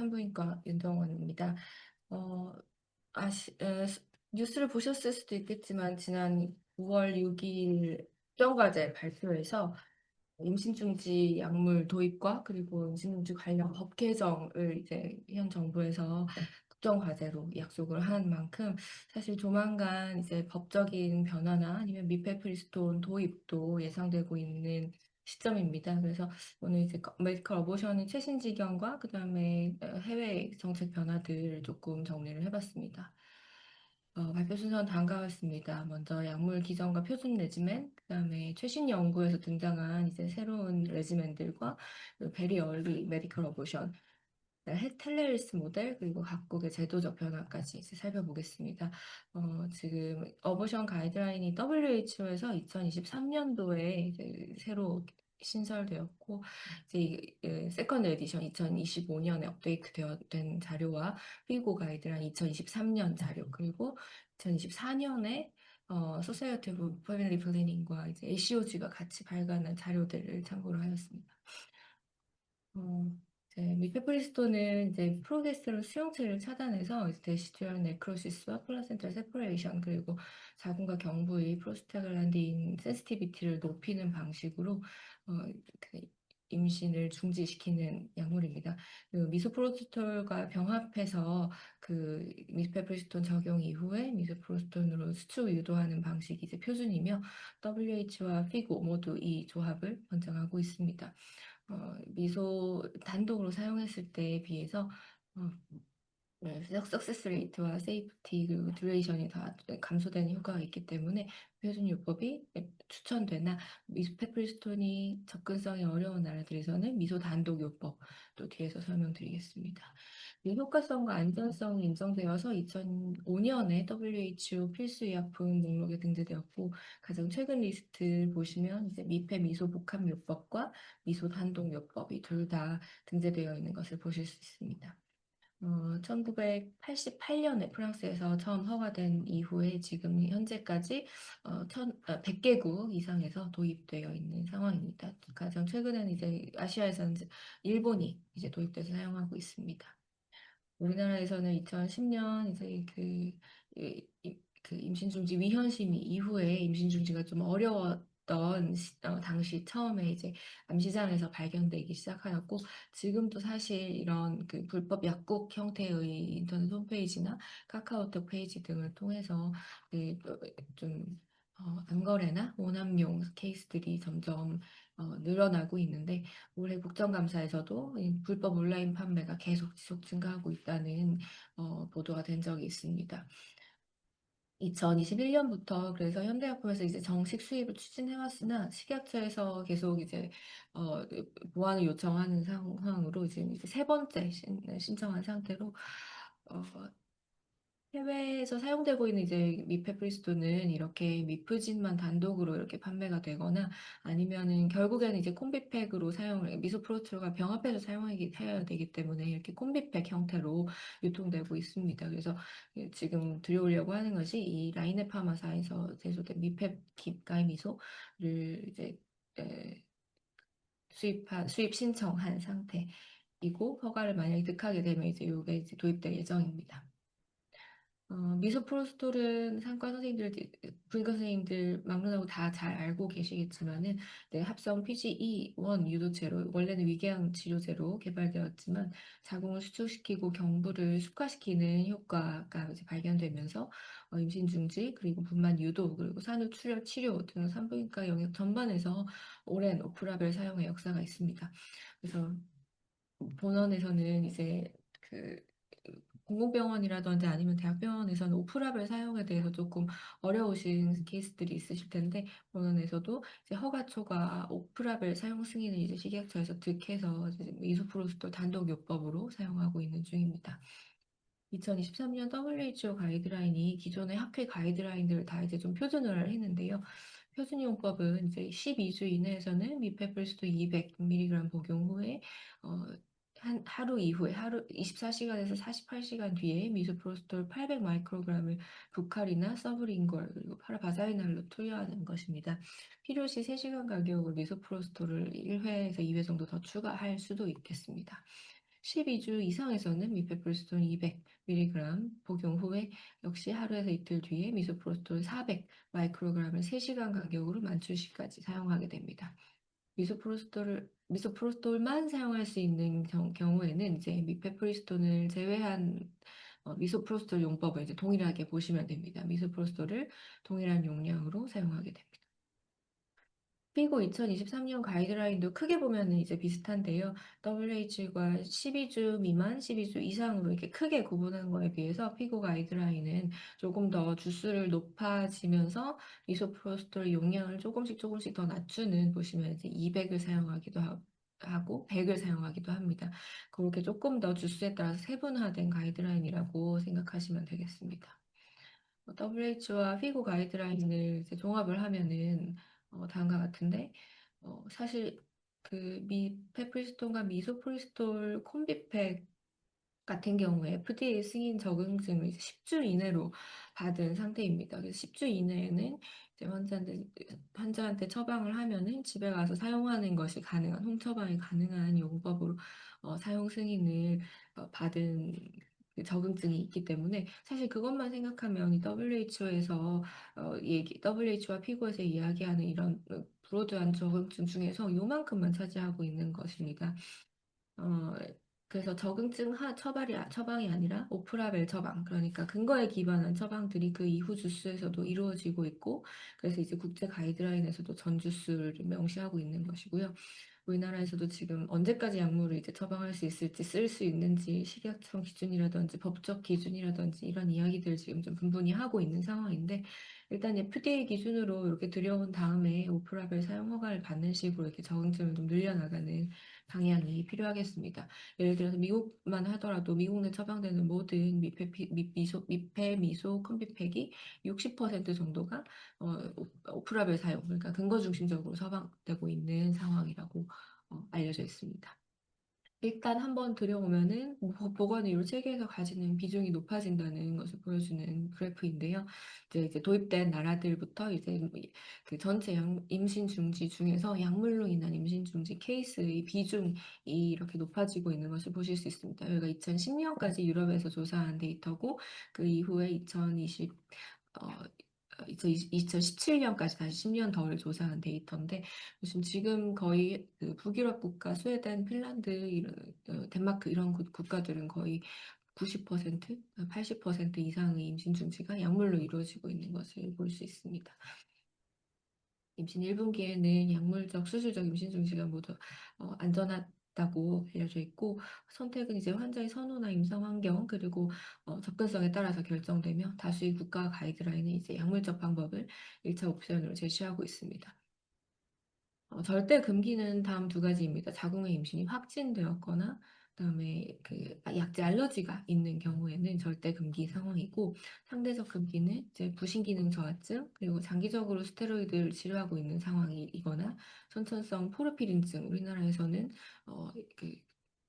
산부인과 윤정원입니다. 어, 아시, 에, 스- 뉴스를 보셨을 수도 있겠지만 지난 9월 6일 국정과제 발표에서 임신 중지 약물 도입과 그리고 임신 중지 관련 법 개정을 이제 현 정부에서 국정과제로 약속을 한 만큼 사실 조만간 이제 법적인 변화나 아니면 미페프리스톤 도입도 예상되고 있는 시점입니다. 그래서 오늘 이제 메디컬 어보션의 최신 지경과 그 다음에 어, 해외 정책 변화들 조금 정리를 해봤습니다. 어, 발표 순서는 다음과 같습니다. 먼저 약물 기전과 표준 레지멘, 그 다음에 최신 연구에서 등장한 이제 새로운 레지멘들과 베리 얼리 메디컬 어보션, 텔레리스 모델 그리고 각국의 제도적 변화까지 이제 살펴보겠습니다. 어, 지금 어보션 가이드라인이 WHO에서 2023년도에 이제 새로 신설되었고 이제 세컨드 에디션 2025년에 업데이트 된 자료와 피고 가이드라인 2023년 자료 그리고 2024년에 어, 소사이어티 오브 패밀리 플래닝과 이제 ACOG가 같이 발간한 자료들을 참고로 하였습니다. 어, 이제 미페프리스톤은 이제 프로게스테론 수용체를 차단해서 이제 대시듀얼 네크로시스와 플라센타 세퍼레이션 그리고 자궁과 경부의 프로스타글란딘 센시티비티를 높이는 방식으로 어, 그 임신을 중지시키는 약물입니다. 그 미소프로스톨과 병합해서 그 미페프리스톤 적용 이후에 미소프로스톤으로 수축 유도하는 방식이 이제 표준이며 WH와 피고 모두 이 조합을 권장하고 있습니다. 어, 미소 단독으로 사용했을 때에 비해서 어, 네, 석세스 레이트와 세이프티 그리고 듀레이션이 다 감소되는 효과가 있기 때문에 표준 요법이 추천되나 미소페프리스톤이 접근성이 어려운 나라들에서는 미소 단독 요법 또 뒤에서 설명드리겠습니다. 이 효과성과 안전성이 인정되어서 2005년에 WHO 필수 의약품 목록에 등재되었고 가장 최근 리스트 보시면 이제 미페 미소 복합 요법과 미소 단독 요법이 둘 다 등재되어 있는 것을 보실 수 있습니다. 어, 1988년에 프랑스에서 처음 허가된 이후에 지금 현재까지 어, 천, 어, 100개국 이상에서 도입되어 있는 상황입니다. 가장 최근에는 이제 아시아에서는 이제 일본이 이제 도입돼서 사용하고 있습니다. 우리나라에서는 2010년 이제 그, 이, 이, 그 임신 중지 위헌 심의 이후에 임신 중지가 좀 어려웠던 시, 어, 당시 처음에 이제 암시장에서 발견되기 시작하였고 지금도 사실 이런 그 불법 약국 형태의 인터넷 홈페이지나 카카오톡 페이지 등을 통해서 그좀 어, 암거래나 오남용 케이스들이 점점 어, 늘어나고 있는데 올해 국정감사에서도 불법 온라인 판매가 계속 지속 증가하고 있다는 어, 보도가 된 적이 있습니다. 2021년부터 그래서 현대약품에서 이제 정식 수입을 추진해왔으나 식약처에서 계속 이제 어, 보완을 요청하는 상황으로 지금 이제 세 번째 신, 신청한 상태로 어, 해외에서 사용되고 있는 이제 미페프리스톤은 이렇게 미프진만 단독으로 이렇게 판매가 되거나 아니면은 결국에는 이제 콤비팩으로 사용을 미소프로트가 병합해서 사용해야 되기 때문에 이렇게 콤비팩 형태로 유통되고 있습니다. 그래서 지금 들여오려고 하는 것이 이 라이네 파마사에서 제조된 미페 깁가이 미소를 이제 에, 수입한 수입 신청한 상태이고 허가를 만약에 득하게 되면 이제 이게 이제 도입될 예정입니다. 어, 미소프로스톨은 상과 선생님들, 부인과 선생님들 막론하고 다 잘 알고 계시겠지만은 네, 합성 PGE1 유도제로 원래는 위궤양 치료제로 개발되었지만 자궁을 수축시키고 경부를 숙화시키는 효과가 이제 발견되면서 어, 임신 중지 그리고 분만 유도 그리고 산후 출혈 치료 등 산부인과 영역 전반에서 오랜 오프라벨 사용의 역사가 있습니다. 그래서 본원에서는 이제 그 공공병원이라든지 아니면 대학병원에서는 오프라벨 사용에 대해서 조금 어려우신 케이스들이 있으실 텐데 병원에서도 이제 허가 초과 오프라벨 사용 승인을 이제 식약처에서 득해서 이소프로스톨 단독 요법으로 사용하고 있는 중입니다. 2023년 WHO 가이드라인이 기존의 학회 가이드라인들을 다 이제 좀 표준화를 했는데요. 표준이용법은 이제 12주 이내에서는 미페플스도 200mg 복용 후에 어, 한 하루 이후에 하루 24시간에서 48시간 뒤에 미소프로스톨 800 마이크로그램을 부칼이나 서브링걸 그리고 파라바자이날로 투여하는 것입니다. 필요시 3시간 간격으로 미소프로스톨을 1회에서 2회 정도 더 추가할 수도 있겠습니다. 12주 이상에서는 미페프로스톤 200mg 복용 후에 역시 하루에서 이틀 뒤에 미소프로스톨 400 마이크로그램을 3시간 간격으로 만출 시까지 사용하게 됩니다. 미소프로스톨을 미소프로스톨만 사용할 수 있는 경, 경우에는 이제 미페프리스톤을 제외한 어, 미소프로스톨 용법을 이제 동일하게 보시면 됩니다. 미소프로스톨을 동일한 용량으로 사용하게 됩니다. 피고 2023년 가이드라인도 크게 보면은 이제 비슷한데요. WH과 12주 미만, 12주 이상으로 이렇게 크게 구분한 거에 비해서 피고 가이드라인은 조금 더 주수를 높아지면서 미소프로스톨 용량을 조금씩 조금씩 더 낮추는 보시면 이제 200을 사용하기도 하고 하고 100을 사용하기도 합니다. 그렇게 조금 더 주수에 따라서 세분화된 가이드라인이라고 생각하시면 되겠습니다. WHO와 피고 가이드라인을 이제 종합을 하면은 어, 다음과 같은데 어, 사실 그 미페프리스톨과 미소프리스톨 콤비팩 같은 경우에 FDA 승인 적응증을 이제 10주 이내로 받은 상태입니다. 그래서 10주 이내에는 이제 환자한테, 환자한테 처방을 하면은 집에 가서 사용하는 것이 가능한, 홈 처방이 가능한 용법으로 어, 사용 승인을 어, 받은 그 적응증이 있기 때문에 사실 그것만 생각하면 이 WHO에서 어, 얘기, WHO와 피고에서 이야기하는 이런 어, 브로드한 적응증 중에서 요만큼만 차지하고 있는 것입니다. 어, 그래서 적응증 하, 처방이, 처방이 아니라 오프라벨 처방, 그러니까 근거에 기반한 처방들이 그 이후 주스에서도 이루어지고 있고, 그래서 이제 국제 가이드라인에서도 전 주스를 명시하고 있는 것이고요. 우리나라에서도 지금 언제까지 약물을 이제 처방할 수 있을지 쓸 수 있는지 식약청 기준이라든지 법적 기준이라든지 이런 이야기들 지금 좀 분분히 하고 있는 상황인데 일단 FDA 기준으로 이렇게 들여온 다음에 오프라벨 사용 허가를 받는 식으로 이렇게 적응증을 좀 늘려나가는 방향이 필요하겠습니다. 예를 들어서 미국만 하더라도 미국 내 처방되는 모든 미페, 미, 미소, 미페, 미소, 컴비팩이 60% 정도가 어, 오프라벨 사용, 그러니까 근거 중심적으로 처방되고 있는 상황이라고 어, 알려져 있습니다. 일단 한번 들여오면은 보- 보건의료 체계에서 가지는 비중이 높아진다는 것을 보여주는 그래프인데요. 이제, 이제 도입된 나라들부터 이제 뭐 이- 그 전체 양- 임신 중지 중에서 약물로 인한 임신 중지 케이스의 비중이 이렇게 높아지고 있는 것을 보실 수 있습니다. 여기가 2010년까지 유럽에서 조사한 데이터고 그 이후에 2020 어, 2017년까지 다시 10년 덜 조사한 데이터인데 지금 지금 거의 그 북유럽 국가 스웨덴, 핀란드, 이런, 어, 덴마크 이런 국- 국가들은 거의 90%, 80% 이상의 임신 중지가 약물로 이루어지고 있는 것을 볼 수 있습니다. 임신 1분기에는 약물적, 수술적 임신 중지가 모두 어, 안전하 다고 알려져 있고 선택은 이제 환자의 선호나 임상 환경 그리고 어, 접근성에 따라서 결정되며 다수의 국가 가이드라인은 이제 약물적 방법을 1차 옵션으로 제시하고 있습니다. 어, 절대 금기는 다음 두 가지입니다. 자궁의 임신이 확진되었거나 그다음에 그 약제 알러지가 있는 경우에는 절대 금기 상황이고 상대적 금기는 이제 부신 기능 저하증 그리고 장기적으로 스테로이드를 치료하고 있는 상황이거나 선천성 포르피린증 우리나라에서는 어, 그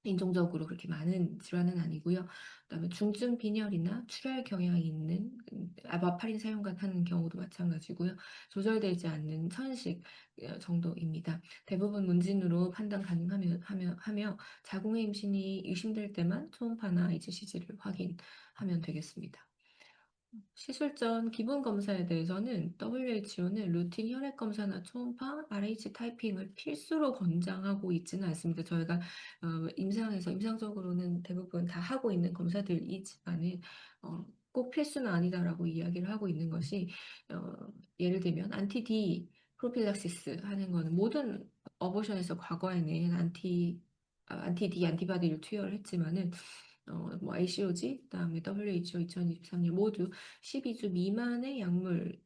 인종적으로 그렇게 많은 질환은 아니고요. 그다음에 중증 빈혈이나 출혈 경향이 있는 음, 아바파린 사용하는 경우도 마찬가지고요. 조절되지 않는 천식 어, 정도입니다. 대부분 문진으로 판단 가능하며 하며, 하며 자궁의 임신이 의심될 때만 초음파나 HCG를 확인하면 되겠습니다. 시술 전 기본 검사에 대해서는 WHO는 루틴 혈액 검사나 초음파, RH 타이핑을 필수로 권장하고 있지는 않습니다. 저희가 어, 임상에서 임상적으로는 대부분 다 하고 있는 검사들이지만은 어, 꼭 필수는 아니다라고 이야기를 하고 있는 것이 어, 예를 들면 안티-D 프로필락시스 하는 거는 모든 어보션에서 과거에는 안티 아, 안티-D 안티바디를 투여를 했지만은 어, 뭐 ICOG, 그다음에 WHO 2023년 모두 12주 미만의 약물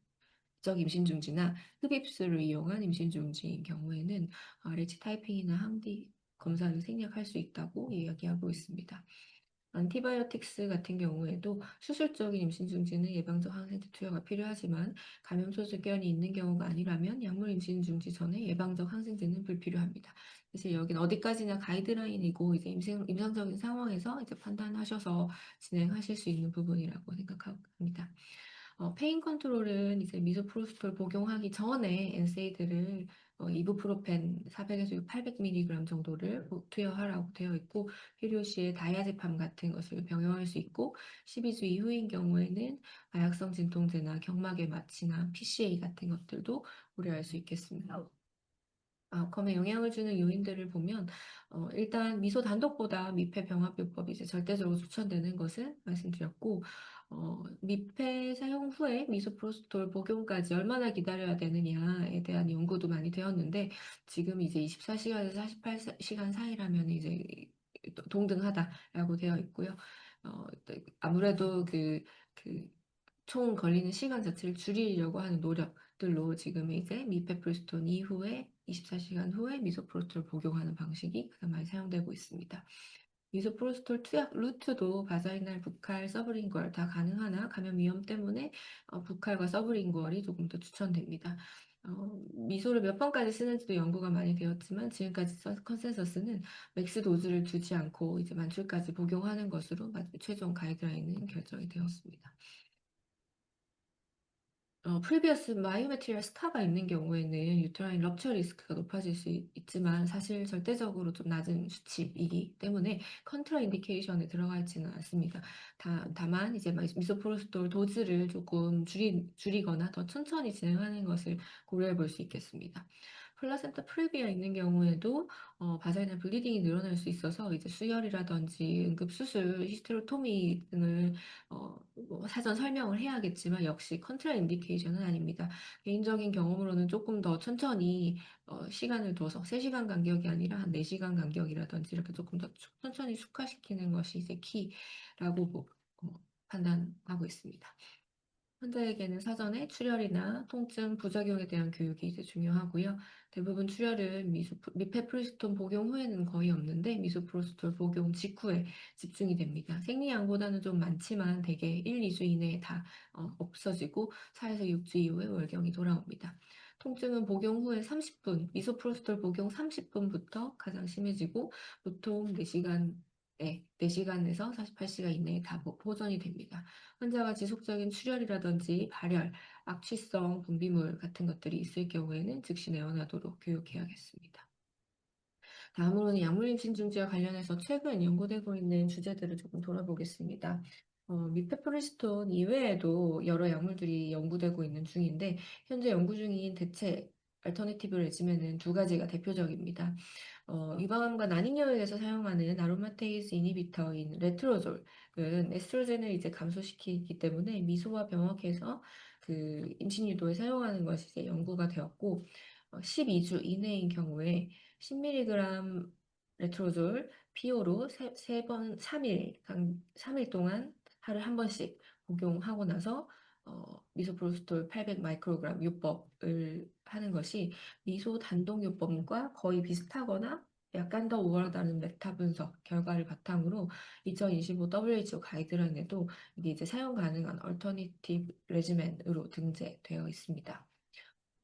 적 임신 중지나 흡입술을 이용한 임신 중지인 경우에는 RH 타이핑이나 항디 검사를 생략할 수 있다고 이야기하고 있습니다. 안티바이오틱스 같은 경우에도 수술적인 임신 중지는 예방적 항생제 투여가 필요하지만 감염 소수견이 있는 경우가 아니라면 약물 임신 중지 전에 예방적 항생제는 불필요합니다. 사실 여기는 어디까지나 가이드라인이고 이제 임상, 임상적인 상황에서 이제 판단하셔서 진행하실 수 있는 부분이라고 생각합니다. 어, 페인 컨트롤은 이제 미소프로스톨 복용하기 전에 엔세이드를 어, 이부프로펜 400에서 800mg 정도를 뭐 투여하라고 되어 있고 필요 시에 다이아제팜 같은 것을 병용할 수 있고 12주 이후인 경우에는 마약성 진통제나 경막의 마취나 PCA 같은 것들도 고려할 수 있겠습니다. 아웃컴에 영향을 주는 요인들을 보면 어, 일단 미소 단독보다 미페 병합요법이 이제 절대적으로 추천되는 것을 말씀드렸고 어, 미페 사용 후에 미소프로스톨 복용까지 얼마나 기다려야 되느냐에 대한 연구도 많이 되었는데 지금 이제 24시간에서 48시간 사이라면 이제 동등하다라고 되어 있고요. 어, 아무래도 그, 그, 총 걸리는 시간 자체를 줄이려고 하는 노력들로 지금 이제 미페프리스톤 이후에 24시간 후에 미소프로스톨 복용하는 방식이 가장 많이 사용되고 있습니다. 미소프로스톨 투약 루트도 바사이날, 북칼, 서브링구얼 다 가능하나 감염 위험 때문에 어, 북칼과 서브링구얼이 조금 더 추천됩니다. 어, 미소를 몇 번까지 쓰는지도 연구가 많이 되었지만 지금까지 컨센서스는 맥스 도즈를 두지 않고 이제 만출까지 복용하는 것으로 최종 가이드라인은 결정이 되었습니다. 어, 프리비어스 마이오메테리얼 스카가 있는 경우에는 유트라인 럽처 리스크가 높아질 수 있, 지만 사실 절대적으로 좀 낮은 수치이기 때문에 컨트라 인디케이션에 들어가 있지는 않습니다. 다, 다만 이제 미소프로스톨 도즈를 조금 줄이, 줄이거나 더 천천히 진행하는 것을 고려해 볼 수 있겠습니다. 플라센타 프리비아 있는 경우에도 어, 바사이널 블리딩이 늘어날 수 있어서 이제 수혈이라든지 응급수술, 히스테로토미 등을 어, 뭐 사전 설명을 해야겠지만 역시 컨트라 인디케이션은 아닙니다. 개인적인 경험으로는 조금 더 천천히 어, 시간을 둬서 3시간 간격이 아니라 한 4시간 간격이라든지 이렇게 조금 더 천천히 숙화시키는 것이 이제 키라고 뭐, 어, 판단하고 있습니다. 환자에게는 사전에 출혈이나 통증, 부작용에 대한 교육이 이제 중요하고요. 대부분 출혈은 미페프리스톤 복용 후에는 거의 없는데 미소프로스톨 복용 직후에 집중이 됩니다. 생리양보다는 좀 많지만 대개 1, 2주 이내에 다 어, 없어지고 4에서 6주 이후에 월경이 돌아옵니다. 통증은 복용 후에 30분, 미소프로스톨 복용 30분부터 가장 심해지고 보통 4시간 네, 4시간에서 48시간 이내에 다 보전이 됩니다. 환자가 지속적인 출혈이라든지 발열, 악취성 분비물 같은 것들이 있을 경우에는 즉시 내원하도록 교육해야겠습니다. 다음으로는 약물임신 중지와 관련해서 최근 연구되고 있는 주제들을 조금 돌아보겠습니다. 어, 미페프리스톤 이외에도 여러 약물들이 연구되고 있는 중인데 현재 연구 중인 대체 알터네티브 레지멘은 두 가지가 대표적입니다. 어, 유방암과 난임여에서 사용하는 아로마테이스 이니비터인 레트로졸은 에스트로겐을 이제 감소시키기 때문에 미소와 병역해서 그 임신 유도에 사용하는 것이 이제 연구가 되었고 어, 12주 이내인 경우에 10mg 레트로졸 피오로 세, 세번 3일, 3일 동안 하루 한 번씩 복용하고 나서 어, 미소프로스톨 800 마이크로그램 요법을 하는 것이 미소 단독 요법과 거의 비슷하거나 약간 더 우월하다는 메타 분석 결과를 바탕으로 2025 WHO 가이드라인에도 이게 이제 사용 가능한 얼터니티브 레지멘으로 등재되어 있습니다.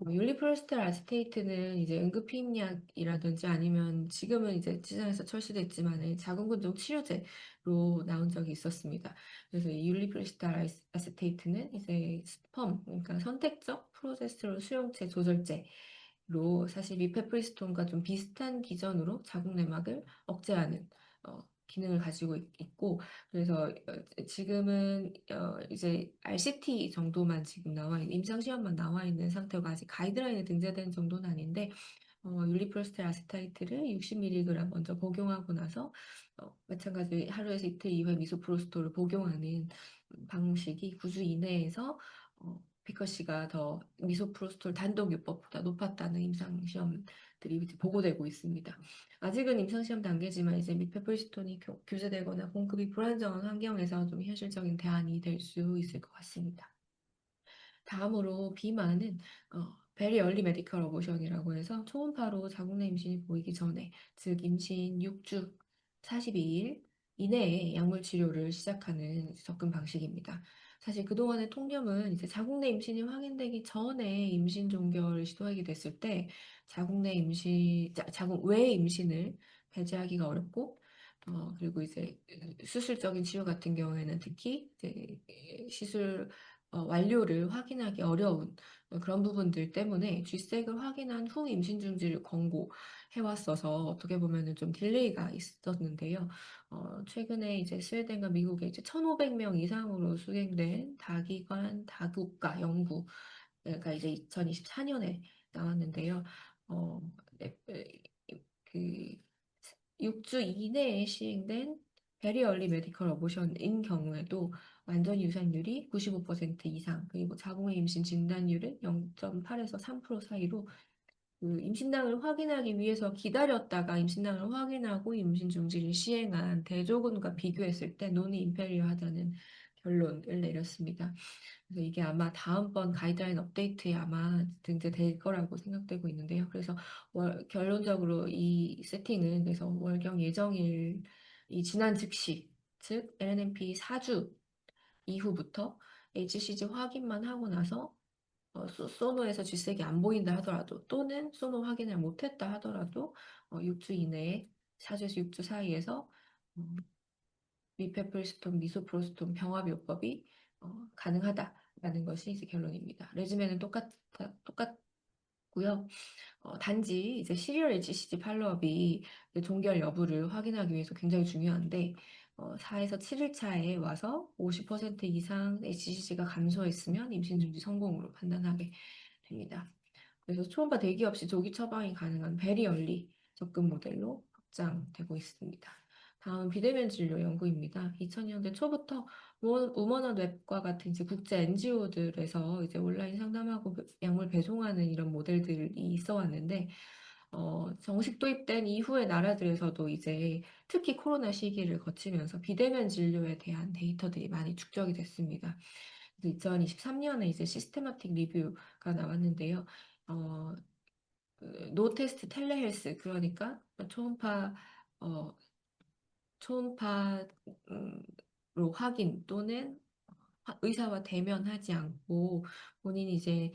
뭐 율리프로스텔 아세테이트는 이제 응급피임약이라든지 아니면 지금은 이제 시장에서 철수됐지만 자궁근종 치료제로 나온 적이 있었습니다. 그래서 이 율리프로스텔 아세테이트는 이제 스펌, 그러니까 선택적 프로제스테론 수용체 조절제 로 사실 미페프리스톤과 좀 비슷한 기전으로 자궁 내막을 억제하는 어, 기능을 가지고 있, 고 그래서 어, 지금은 어, 이제 RCT 정도만 지금 나와 있는 임상 시험만 나와 있는 상태고 아직 가이드라인에 등재된 정도는 아닌데 어, 율리프로스텔 아세타이트를 60mg 먼저 복용하고 나서 어, 마찬가지 하루에서 이틀 이후에 미소프로스톨을 복용하는 방식이 9주 이내에서 어, 피커시가 더 미소프로스톨 단독 요법보다 높았다는 임상 시험 들이 보고되고 있습니다. 아직은 임상 시험 단계지만 이제 미페플시톤이 교제되거나 공급이 불안정한 환경에서 좀 현실적인 대안이 될 수 있을 것 같습니다. 다음으로 비만은 어, 베리 얼리 메디컬 어보션이라고 해서 초음파로 자궁 내 임신이 보이기 전에 즉 임신 6주 42일 이내에 약물 치료를 시작하는 접근 방식입니다. 사실 그동안의 통념은 이제 자궁 내 임신이 확인되기 전에 임신 종결을 시도하게 됐을 때 자궁 내 임신, 자, 궁외 임신을 배제하기가 어렵고 어, 그리고 이제 수술적인 치료 같은 경우에는 특히 이제 시술 어, 완료를 확인하기 어려운 어, 그런 부분들 때문에 쥐색을 확인한 후 임신 중지를 권고해왔어서 어떻게 보면은 좀 딜레이가 있었는데요. 어, 최근에 이제 스웨덴과 미국에 이제 1,500명 이상으로 수행된 다기관 다국가 연구가 이제 2024년에 나왔는데요. 어, 네, 그 6주 이내에 시행된 베리 얼리 메디컬 어보션인 경우에도 완전 유산율이 95% 이상, 그리고 자궁의 임신 진단율은 0.8에서 3% 사이로 그 임신낭을 확인하기 위해서 기다렸다가 임신낭을 확인하고 임신 중지를 시행한 대조군과 비교했을 때 논이 인페리어하다는 결론을 내렸습니다. 그래서 이게 아마 다음번 가이드라인 업데이트에 아마 등재될 거라고 생각되고 있는데요. 그래서 월, 결론적으로 이 세팅은 그래서 월경 예정일 이 지난 즉시, 즉 LNMP 4주 이후부터 HCG 확인만 하고 나서 어, 소, 소노에서 쥐색이 안 보인다 하더라도 또는 소노 확인을 못했다 하더라도 어, 6주 이내에 4주에서 6주 사이에서 음, 미페플스톤, 미소프로스톤 병합요법이 어, 가능하다라는 것이 이제 결론입니다. 레지멘은 똑같, 똑같 고요. 어, 단지 이제 시리얼 HCG 팔로업이 종결 여부를 확인하기 위해서 굉장히 중요한데 어, 4에서 7일 차에 와서 50% 이상 HCG가 감소했으면 임신 중지 성공으로 판단하게 됩니다. 그래서 초음파 대기 없이 조기 처방이 가능한 베리 얼리 접근 모델로 확장되고 있습니다. 다음 비대면 진료 연구입니다. 2000년대 초부터 우먼원 웹과 같은 이제 국제 NGO들에서 이제 온라인 상담하고 약물 배송하는 이런 모델들이 있어 왔는데 어, 정식 도입된 이후의 나라들에서도 이제 특히 코로나 시기를 거치면서 비대면 진료에 대한 데이터들이 많이 축적이 됐습니다. 2023년에 이제 시스테마틱 리뷰가 나왔는데요. 어, 노 테스트 텔레헬스 그러니까 초음파 어, 초음파로 확인 또는 의사와 대면하지 않고 본인이 이제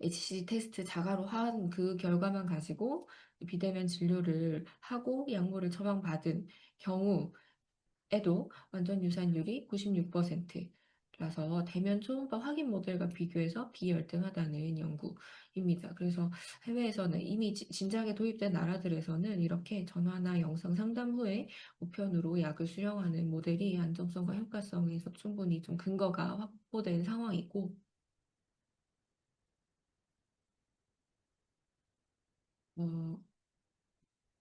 HCG 테스트 자가로 한 그 결과만 가지고 비대면 진료를 하고 약물을 처방받은 경우에도 완전 유산율이 96% 라서 대면 초음파 확인 모델과 비교해서 비열등하다는 연구입니다. 그래서 해외에서는 이미 진작에 도입된 나라들에서는 이렇게 전화나 영상 상담 후에 우편으로 약을 수령하는 모델이 안정성과 효과성에서 충분히 좀 근거가 확보된 상황이고 어,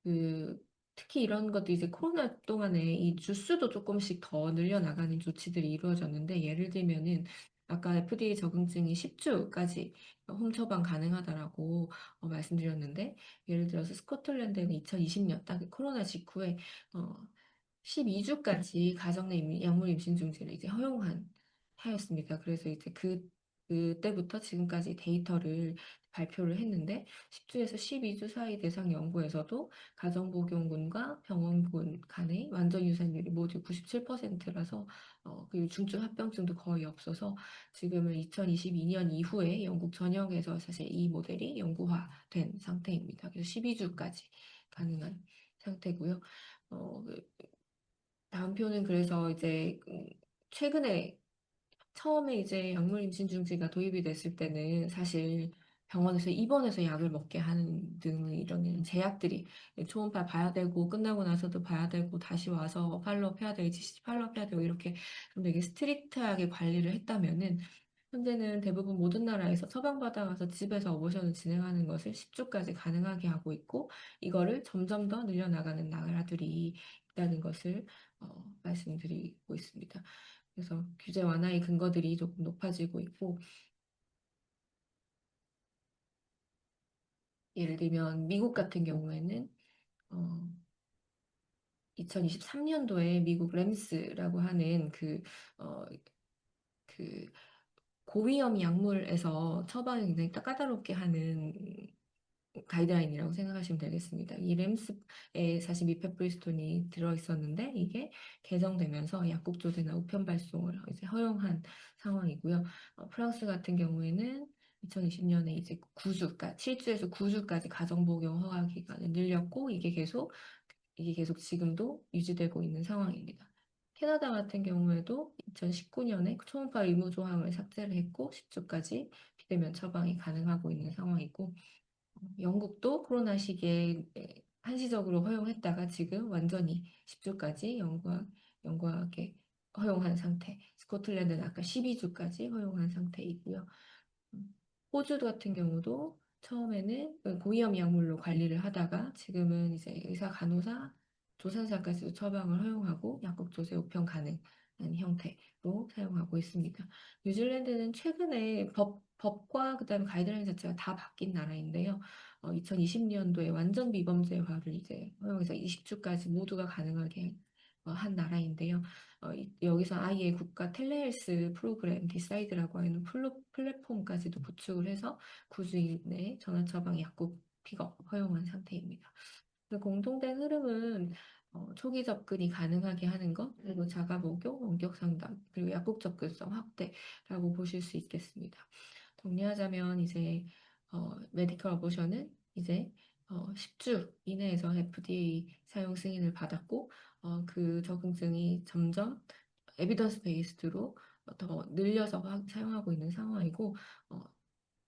그, 특히 이런 것도 이제 코로나 동안에 이 주수도 조금씩 더 늘려나가는 조치들이 이루어졌는데, 예를 들면은, 아까 FDA 적응증이 10주까지 홈 처방 가능하다라고 어, 말씀드렸는데, 예를 들어서 스코틀랜드는 2020년, 딱 코로나 직후에 어, 12주까지 가정 내 임- 약물 임신 중지를 이제 허용한 하였습니다. 그래서 이제 그 그때부터 지금까지 데이터를 발표를 했는데 10주에서 12주 사이 대상 연구에서도 가정복용군과 병원군 간의 완전 유산율이 모두 97%라서 어, 그리고 중증 합병증도 거의 없어서 지금은 2022년 이후에 영국 전역에서 사실 이 모델이 연구화된 상태입니다. 그래서 12주까지 가능한 상태고요. 어, 그 다음 표는 그래서 이제 음, 최근에 처음에 이제 약물 임신 중지가 도입이 됐을 때는 사실 병원에서 입원해서 약을 먹게 하는 등 이런 제약들이 초음파 봐야 되고 끝나고 나서도 봐야 되고 다시 와서 팔로업 해야 되고 GCT 팔로업 해야 되고 이렇게 좀 되게 스트릭트하게 관리를 했다면은 현재는 대부분 모든 나라에서 처방받아가서 집에서 어보션을 진행하는 것을 10주까지 가능하게 하고 있고 이거를 점점 더 늘려나가는 나라들이 있다는 것을 어, 말씀드리고 있습니다. 그래서 규제 완화의 근거들이 조금 높아지고 있고, 예를 들면 미국 같은 경우에는 어, 2023년도에 미국 램스라고 하는 그, 어, 그 고위험 약물에서 처방이 굉장히 까다롭게 하는 가이드라인이라고 생각하시면 되겠습니다. 이 램스에 사실 미페프리스톤이 들어있었는데 이게 개정되면서 약국 조제나 우편 발송을 이제 허용한 상황이고요. 어, 프랑스 같은 경우에는 2020년에 이제 9주, 그러니까 7주에서 9주까지 가정복용 허가 기간을 늘렸고 이게 계속 이게 계속 지금도 유지되고 있는 상황입니다. 캐나다 같은 경우에도 2019년에 초음파 의무 조항을 삭제를 했고 10주까지 비대면 처방이 가능하고 있는 상황이고 어, 영국도 코로나 시기에 네, 한시적으로 허용했다가 지금 완전히 10주까지 영구하, 영구하게 허용한 상태. 스코틀랜드는 아까 12주까지 허용한 상태이고요. 음, 호주 같은 경우도 처음에는 그 고위험 약물로 관리를 하다가 지금은 이제 의사, 간호사, 조산사까지도 처방을 허용하고 약국 조제 우편 가능한 형태로 사용하고 있습니다. 뉴질랜드는 최근에 법, 법과 그다음에 가이드라인 자체가 다 바뀐 나라인데요. 어, 2020년도에 완전 비범죄화를 이제 허용해서 20주까지 모두가 가능하게 어, 한 나라인데요. 어, 이- 여기서 아예 국가 텔레헬스 프로그램 디사이드라고 하는 플로- 플랫폼까지도 구축을 해서 9주일 내에 전화 처방 약국 픽업 허용한 상태입니다. 그 공통된 흐름은 어, 초기 접근이 가능하게 하는 것, 그리고 자가 목욕, 원격 상담, 그리고 약국 접근성 확대라고 보실 수 있겠습니다. 정리하자면 이제 어, 메디컬 어보션은 이제 어, 10주 이내에서 FDA 사용 승인을 받았고 어, 그 적응증이 점점 에비던스 베이스드로 더 늘려서 화- 사용하고 있는 상황이고 어,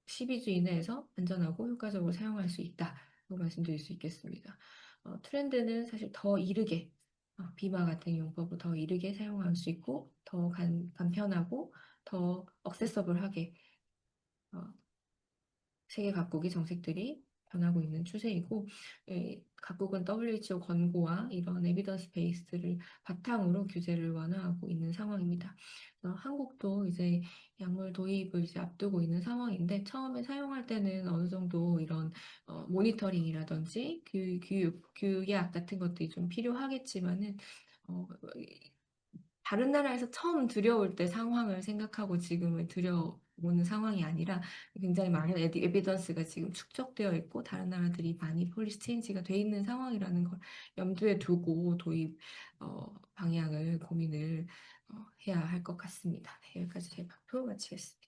12주 이내에서 안전하고 효과적으로 사용할 수 있다고 말씀드릴 수 있겠습니다. 어, 트렌드는 사실 더 이르게 어, 비마 같은 용법으로 더 이르게 사용할 수 있고 더 간, 간편하고 더 억세서블하게 어, 세계 각국의 정책들이 변하고 있는 추세이고 예, 각국은 WHO 권고와 이런 에비던스 베이스를 바탕으로 규제를 완화하고 있는 상황입니다. 어, 한국도 이제 약물 도입을 이제 앞두고 있는 상황인데 처음에 사용할 때는 어느 정도 이런 어, 모니터링이라든지 교, 교육, 교약 같은 것들이 좀 필요하겠지만은 어, 다른 나라에서 처음 들여올 때 상황을 생각하고 지금은 들여 오는 상황이 아니라 굉장히 많은 에비던스가 지금 축적되어 있고 다른 나라들이 많이 폴리시 체인지가 돼 있는 상황이라는 걸 염두에 두고 도입 어, 방향을 고민을 어, 해야 할 것 같습니다. 네, 여기까지 제 발표 마치겠습니다.